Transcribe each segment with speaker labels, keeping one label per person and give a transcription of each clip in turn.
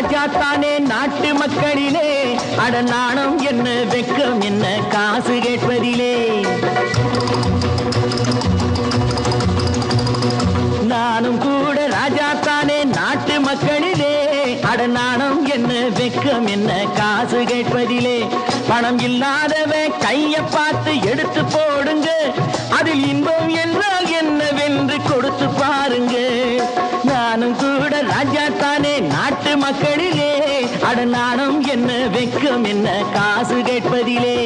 Speaker 1: ராஜா தானே நாட்டு மக்களிலே. அட நாணம் என்ன வெக்கம் என்ன காசு கேட்பதிலே. நானும் கூட ராஜா தானே நாட்டு மக்களிலே. அட நாணம் என்ன வெக்கம் என்ன காசு கேட்பதிலே. பணம் இல்லாதவன் கைய பார்த்து எடுத்து போடுங்க. அதில் இன்பம் என்றால் அட நாணம் என்ன வெக்கம் என்ன காசு கேட்பதிலே?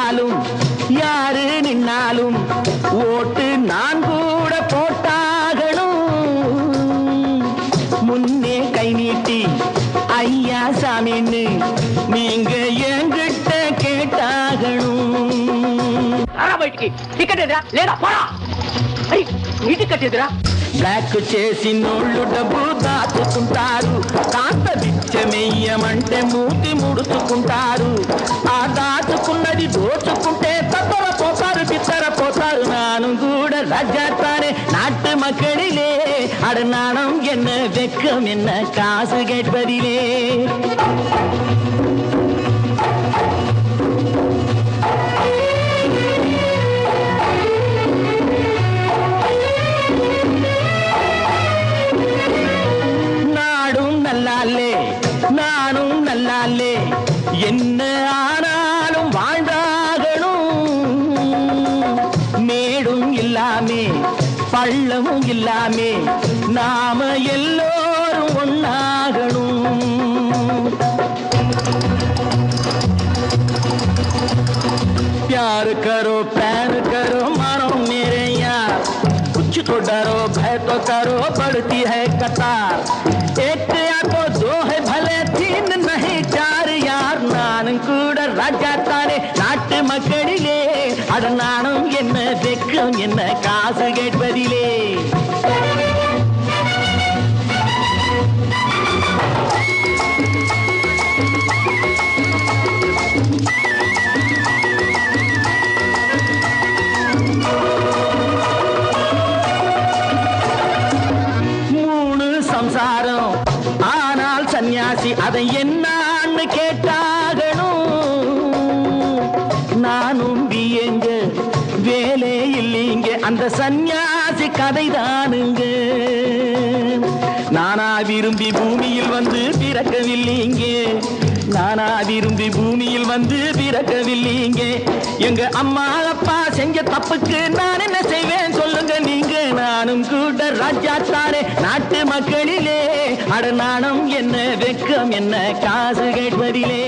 Speaker 1: தேர்தல் வந்தாலும் யாரு நின்னாலும் ஓட்டு நான் கூட போட்டாகணும் முன்னே கை நீட்டி ஐயா சாமின்னு நீங்க என்கிட்ட கேட்டாகணும்
Speaker 2: ஆனா బయటికి టికెట్ ఎదురా లేదా పోరా అయ్యి నీ టికెట్ ఎదురా
Speaker 1: బ్లాక్ చేసి నోళ్ళు డబ్బు దాచుకుంటారు కాస్త బిచ్చమెయ్యమంటే మూతి ముడుచుకుంటారు கூட ராஜாத்தானே நாட்டு மக்களிலே. அடநாணம் என்ன வெக்கம் என்ன காசு கேட்பதிலே. நாடும் நல்லாலே நானும் நல்லாலே என்ன பள்ளமும் இல்லாமே நாம எல்லோரும் ஒன்னாகணும் प्यार करो प्यार करो मानो मेरे यार कुछ तो डरो भय तो करो बढ़ती है कतार एक या तो दो है भले तीन नहीं चार यार நானும் கூட ராஜா தானே நாட்டு மக்களிலே அட நானும் என்ன காசு கேட்பதிலே? மூணு சம்சாரம். ஆனால் சந்நியாசி அதை என்னான்னு கேட்டாக அந்த சந்நியாசி கதை தானுங்க நானா விரும்பி பூமியில் வந்து பிறக்கவில்லைங்க. நானா விரும்பி பூமியில் வந்து பிறக்கவில்லைங்க. எங்க அம்மா அப்பா செஞ்ச தப்புக்கு நான் என்ன செய்வேன் சொல்லுங்க நீங்க. நானும் கூட ராஜா தானே நாட்டு மக்களிலே. அட நாணம் என்ன வெக்கம் என்ன காசு கேட்பதிலே.